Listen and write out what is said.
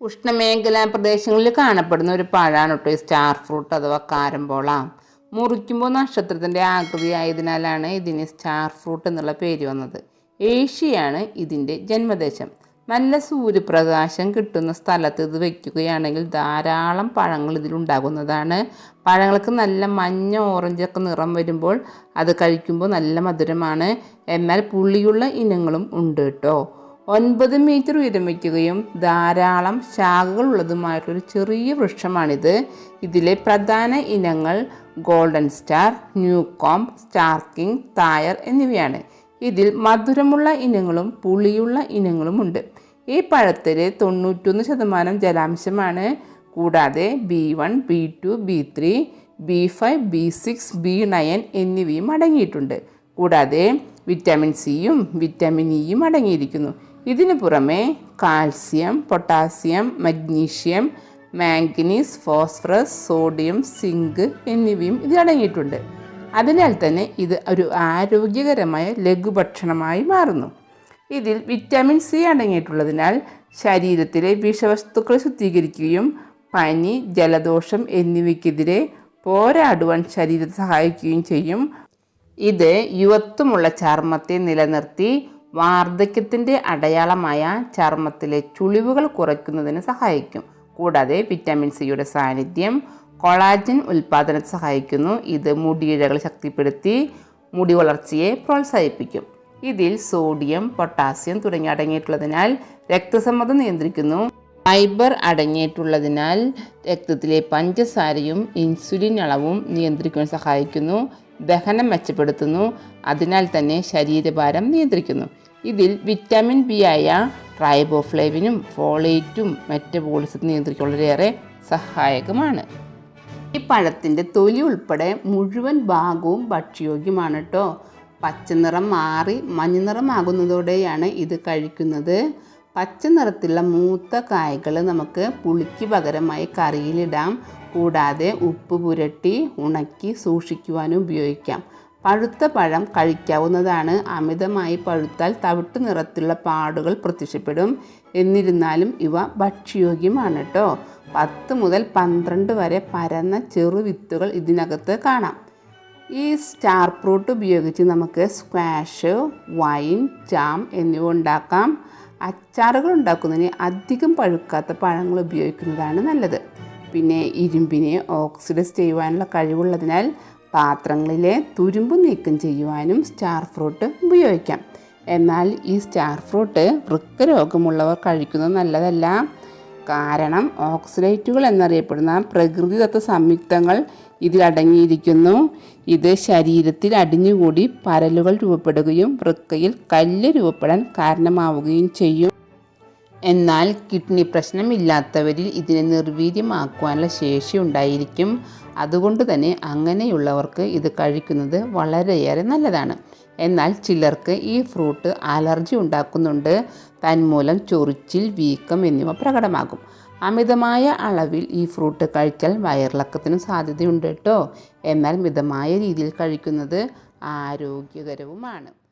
ഉഷ്ണമേഖലാ പ്രദേശങ്ങളിൽ കാണപ്പെടുന്ന ഒരു പഴമാണ് കേട്ടോ ഈ സ്റ്റാർ ഫ്രൂട്ട് അഥവാ കാരംബോള മുറിക്കുമ്പോൾ നക്ഷത്രത്തിന്റെ ആകൃതി ആയതിനാലാണ് ഇതിന് സ്റ്റാർ ഫ്രൂട്ട് എന്നുള്ള പേര് വന്നത്. ഏഷ്യയാണ് ഇതിന്റെ ജന്മദേശം. നല്ല സൂര്യപ്രകാശം കിട്ടുന്ന സ്ഥലത്ത് ഇത് വയ്ക്കുകയാണെങ്കിൽ ധാരാളം പഴങ്ങൾ ഇതിലുണ്ടാകുന്നതാണ് പഴങ്ങൾക്ക് നല്ല മഞ്ഞ ഓറഞ്ചൊക്കെ നിറം വരുമ്പോൾ അത് കഴിക്കുമ്പോൾ നല്ല മധുരമാണ്. എന്നാൽ പുളിയുള്ള ഇനങ്ങളും ഉണ്ട് കേട്ടോ. ഒൻപത് മീറ്റർ ഉയരം വയ്ക്കുകയും ധാരാളം ശാഖകളുള്ളതുമായിട്ടൊരു ചെറിയ വൃക്ഷമാണിത്. ഇതിലെ പ്രധാന ഇനങ്ങൾ golden star Newcomb star king Thayer എന്നിവയാണ്. ഇതിൽ മധുരമുള്ള ഇനങ്ങളും പുളിയുള്ള ഇനങ്ങളുമുണ്ട്. ഈ പഴത്തിൽ തൊണ്ണൂറ്റൊന്ന് ശതമാനം ജലാംശമാണ്. കൂടാതെ B one B two B three B five B six B nine എന്നിവയും അടങ്ങിയിട്ടുണ്ട്. കൂടാതെ വിറ്റാമിൻ സിയും വിറ്റാമിൻ ഇയും അടങ്ങിയിരിക്കുന്നു. ഇതിനു പുറമെ calcium potassium magnesium manganese phosphorus sodium zinc എന്നിവയും ഇത് അടങ്ങിയിട്ടുണ്ട്. അതിനാൽ തന്നെ ഇത് ഒരു ആരോഗ്യകരമായ ലഘുഭക്ഷണമായി മാറുന്നു. ഇതിൽ വിറ്റാമിൻ സി അടങ്ങിയിട്ടുള്ളതിനാൽ ശരീരത്തിലെ വിഷവസ്തുക്കൾ ശുദ്ധീകരിക്കുകയും പനി ജലദോഷം എന്നിവയ്ക്കെതിരെ പോരാടുവാൻ ശരീരത്തെ സഹായിക്കുകയും ചെയ്യും. ഇത് യുവത്വമുള്ള ചർമ്മത്തെ നിലനിർത്തി വാർദ്ധക്യത്തിന്റെ അടയാളമായ ചർമ്മത്തിലെ ചുളിവുകൾ കുറയ്ക്കുന്നതിന് സഹായിക്കും. കൂടാതെ വിറ്റാമിൻ സിയുടെ സാന്നിധ്യം കൊളാജൻ ഉൽപ്പാദനത്തെ സഹായിക്കുന്നു. ഇത് മുടിയിഴകൾ ശക്തിപ്പെടുത്തി മുടി വളർച്ചയെ പ്രോത്സാഹിപ്പിക്കും. ഇതിൽ സോഡിയം പൊട്ടാസ്യം തുടങ്ങി അടങ്ങിയിട്ടുള്ളതിനാൽ രക്തസമ്മർദ്ദം നിയന്ത്രിക്കുന്നു. ഫൈബർ അടങ്ങിയിട്ടുള്ളതിനാൽ രക്തത്തിലെ പഞ്ചസാരയും ഇൻസുലിൻ അളവും നിയന്ത്രിക്കാൻ സഹായിക്കുന്നു. ദഹനം മെച്ചപ്പെടുത്തുന്നു. അതിനാൽ തന്നെ ശരീരഭാരം നിയന്ത്രിക്കുന്നു. ഇതിൽ വിറ്റാമിൻ ബി ആയ ട്രൈബോഫ്ലേവിനും ഫോളേറ്റും മെറ്റബോളിസത്തെ നിയന്ത്രിക്കാൻ വളരെയേറെ സഹായകമാണ്. ഈ പഴത്തിന്റെ തൊലി ഉൾപ്പെടെ മുഴുവൻ ഭാഗവും ഭക്ഷ്യയോഗ്യമാണ് കേട്ടോ പച്ചനിറം മാറി മഞ്ഞനിറമാകുന്നതോടെയാണ് ഇത് കഴിക്കുന്നത്. പച്ച നിറത്തിലുള്ള മൂത്ത കായ്കൾ നമുക്ക് പുളിക്ക് പകരമായി കറിയിലിടാം. കൂടാതെ ഉപ്പ് പുരട്ടി ഉണക്കി സൂക്ഷിക്കുവാനും ഉപയോഗിക്കാം. പഴുത്ത പഴം കഴിക്കാവുന്നതാണ്. അമിതമായി പഴുത്താൽ തവിട്ട് നിറത്തിലുള്ള പാടുകൾ പ്രത്യക്ഷപ്പെടും. എന്നിരുന്നാലും ഇവ ഭക്ഷ്യയോഗ്യമാണ് കേട്ടോ പത്ത് മുതൽ പന്ത്രണ്ട് വരെ പരന്ന ചെറു വിത്തുകൾ ഇതിനകത്ത് കാണാം. ഈ സ്റ്റാർ ഫ്രൂട്ട് ഉപയോഗിച്ച് നമുക്ക് സ്ക്വാഷ് വൈൻ ജാം എന്നിവ ഉണ്ടാക്കാം. അച്ചാറുകൾ ഉണ്ടാക്കുന്നതിന് അധികം പഴുക്കാത്ത പഴങ്ങൾ ഉപയോഗിക്കുന്നതാണ് നല്ലത്. പിന്നെ ഇരുമ്പിനെ ഓക്സിഡൈസ് ചെയ്യുവാനുള്ള കഴിവുള്ളതിനാൽ പാത്രങ്ങളിലെ തുരുമ്പ് നീക്കം ചെയ്യുവാനും സ്റ്റാർ ഫ്രൂട്ട് ഉപയോഗിക്കാം. എന്നാൽ ഈ സ്റ്റാർ ഫ്രൂട്ട് വൃക്ക രോഗമുള്ളവർ കഴിക്കുന്നത് നല്ലതല്ല. കാരണം ഓക്സിഡേറ്റുകൾ എന്നറിയപ്പെടുന്ന പ്രകൃതിദത്ത സംയുക്തങ്ങൾ ഇതിൽ അടങ്ങിയിരിക്കുന്നു. ഇത് ശരീരത്തിൽ അടിഞ്ഞുകൂടി പരലുകൾ രൂപപ്പെടുകയും വൃക്കയിൽ കല്ല് രൂപപ്പെടാൻ കാരണമാവുകയും ചെയ്യും. എന്നാൽ കിഡ്നി പ്രശ്നമില്ലാത്തവരിൽ ഇതിനെ നിർവീര്യമാക്കുവാനുള്ള ശേഷി ഉണ്ടായിരിക്കും. അതുകൊണ്ട് തന്നെ അങ്ങനെയുള്ളവർക്ക് ഇത് കഴിക്കുന്നത് വളരെയേറെ നല്ലതാണ്. എന്നാൽ ചിലർക്ക് ഈ ഫ്രൂട്ട് അലർജി ഉണ്ടാക്കുന്നുണ്ട്. തന്മൂലം ചൊറിച്ചിൽ വീക്കം എന്നിവ പ്രകടമാകും. അമിതമായ അളവിൽ ഈ ഫ്രൂട്ട് കഴിച്ചാൽ വയറിളക്കത്തിനും സാധ്യതയുണ്ട് കേട്ടോ. എന്നാൽ മിതമായ രീതിയിൽ കഴിക്കുന്നത് ആരോഗ്യകരവുമാണ്.